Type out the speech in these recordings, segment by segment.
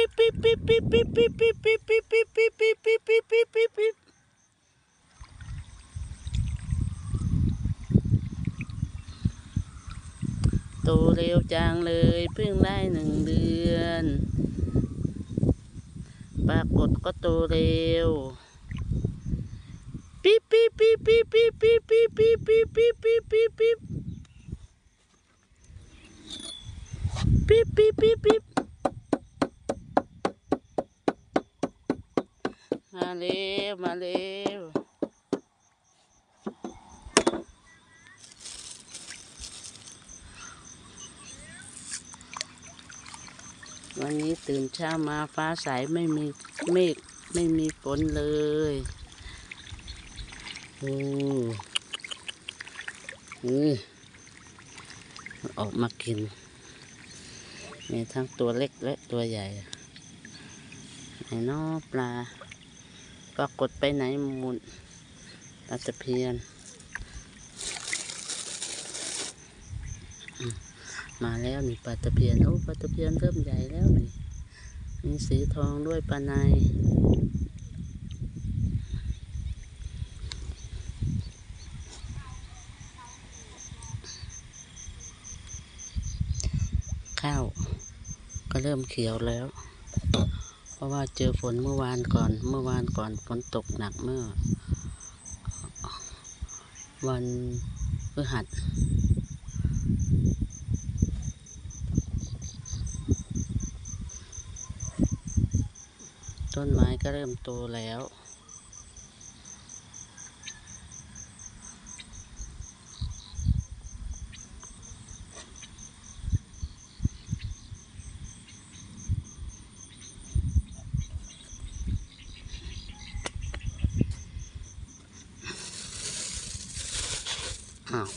ปิ๊บปิ๊บปิ๊บปิ๊บปิ๊บปิ๊บปิ๊บปิ๊บปิ๊บปิ๊บปิ๊บปิ๊บปิ๊บปิ๊บปิ๊บปิ๊บปิ๊บโตเร็วจังเลยเพิ่งได้หนึ่งเดือนปรากฏก็โตเร็วปิ๊บปิ๊บปิ๊บปิ๊บปิ๊บปิ๊บปิ๊บปิ๊บปิ๊บปิ๊บปิ๊บปิ๊บปิ๊บปิ๊บปิ๊บปิ๊บปิ๊บ มาเร็วมาเร็ววันนี้ตื่นเช้ามาฟ้าใสไม่มีเมฆไม่มีฝนเลยโอ้อือออกมากิน มีทั้งตัวเล็กและตัวใหญ่ไอ้นอปลา ปรากฏไปไหนหมุนปลาตะเพียน มาแล้วนี่ปลาตะเพียน โอ้ปลาตะเพียนเริ่มใหญ่แล้วนี่มีสีทองด้วยปลาในข้าวก็เริ่มเขียวแล้ว ราะว่าเจอฝนเมื่อวานก่อน เมื่อวานก่อนฝนตกหนักเมื่อ วันพฤหัสต้นไม้ก็เริ่มโตแล้ว อ้าว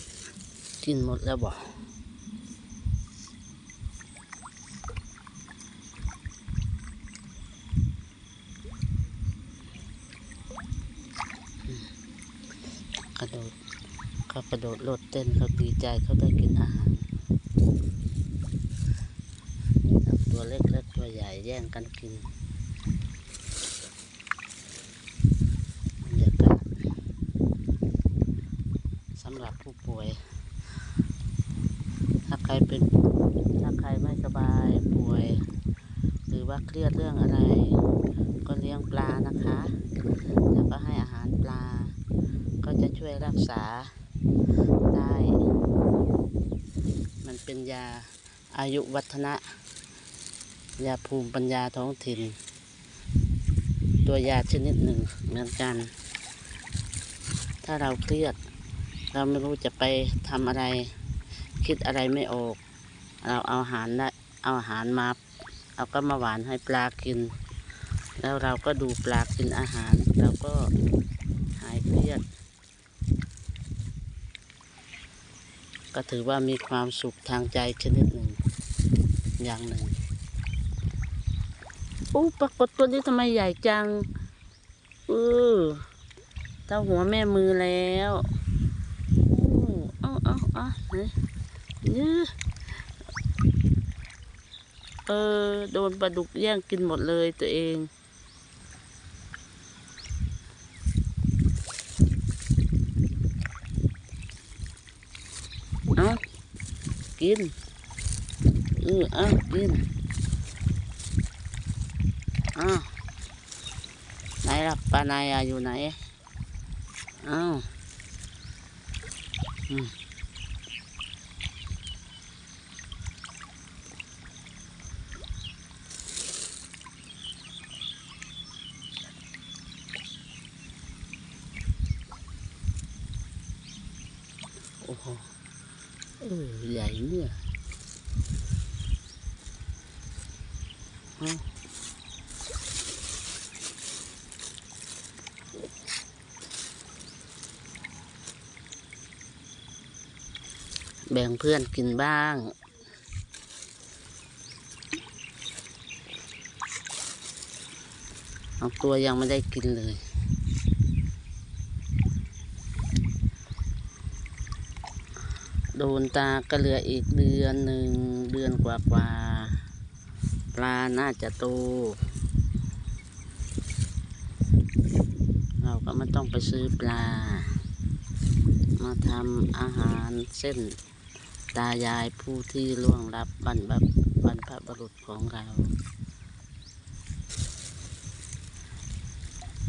กินหมดแล้วบ่กระโดดเขากระโดดโลดเต้นเขาดีใจเขาได้กินอาหารตัวเล็กและตัวใหญ่แย่งกันกินบรรยากาศ สำหรับผู้ป่วย ถ้าใครเป็น ถ้าใครไม่สบายป่วย หรือ ว่าเครียดเรื่องอะไร ก็เลี้ยงปลานะคะ แล้วก็ให้อาหารปลา ก็จะช่วยรักษาได้ มันเป็นยาอายุวัฒนะ ยาภูมิปัญญาท้องถิ่น ตัวยาชนิดหนึ่งเหมือนกัน ถ้าเราเครียด เราไม่รู้จะไปทำอะไร คิดอะไรไม่ออก เราเอาอาหารได้เอาอาหารมา เอาก็มาหวานให้ปลากิน แล้วเราก็ดูปลากินอาหารเราก็หายเครียด ก็ถือว่ามีความสุขทางใจชนิดหนึ่ง อย่างหนึ่งอู้ปรากฏตัวนี้ทำไมใหญ่จังเออเท่าหัวแม่มือแล้วเอาเอ้าเอาไหนยื้ เออ โดนปลาดุกแย่งกินหมดเลยตัวเองเอากินเออเอากินเอาไหนล่ะปลานายอะอยู่ไหนเอาอืม โอ้โหเออ ใหญ่เนี่ยแบ่งเพื่อนกินบ้างเอาตัวยังไม่ได้กินเลย โดนตาก็เหลืออีกเดือนหนึ่งเดือนกว่ากว่าๆปลาน่าจะโต เราก็ไม่ต้องไปซื้อปลา มาทำอาหารเส้น ตายายผู้ที่ล่วงลับบรรพบรรพบุรุษของเรา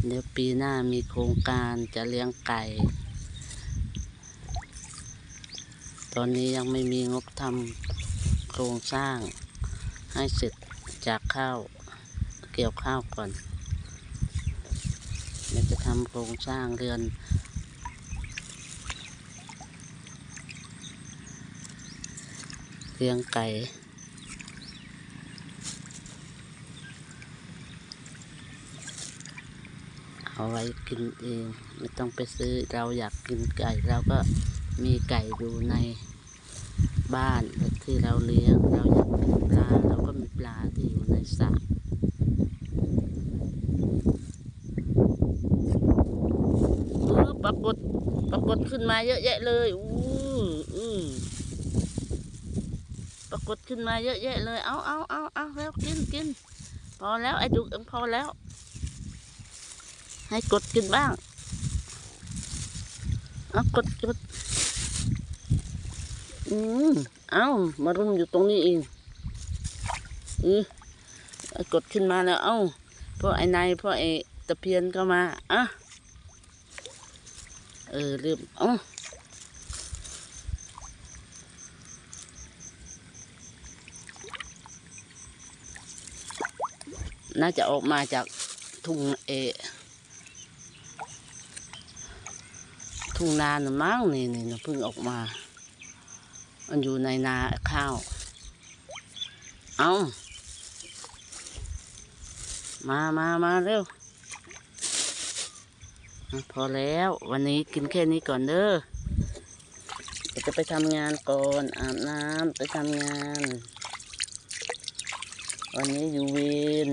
เดี๋ยวปีหน้ามีโครงการจะเลี้ยงไก่ ตอนนี้ยังไม่มีงบทำโครงสร้างให้เสร็จจากข้าวเกี่ยวข้าวก่อนเดี๋ยวจะทำโครงสร้างเรือนเลี้ยงไก่เอาไว้กินเอง ไม่ต้องไปซื้อเราอยากกินไก่เราก็ มีไก่อยู่ในบ้านที่เราเลี้ยง เราอยากกินปลาเราก็มีปลาที่อยู่ในสระอื้อปรากฏปรากฏขึ้นมาเยอะแยะเลยอู้อือปรากฏขึ้นมาเยอะแยะเลย เอาเอาเอาเอาแล้วกินกินพอแล้วไอ้ดุกอ็งพอแล้ว ให้กดกินบ้าง เอากดกด อืมเอามารุมอยู่ตรงนี้เองอืออกดขึ้นมาแล้ว เอาพวกไอ้นายพวกไอ้ตะเพียนก็มาอะเออลืมเอ้าน่าจะออกมาจากทุ่งเอทุ่งนานมั้งนี่นี่เพิ่งออกมา มันอยู่ในนาข้าว เอามามามาเร็ว พอแล้ววันนี้กินแค่นี้ก่อนเด้อจะไปทำงานก่อน อาบน้ำไปทำงาน วันนี้อยู่เวร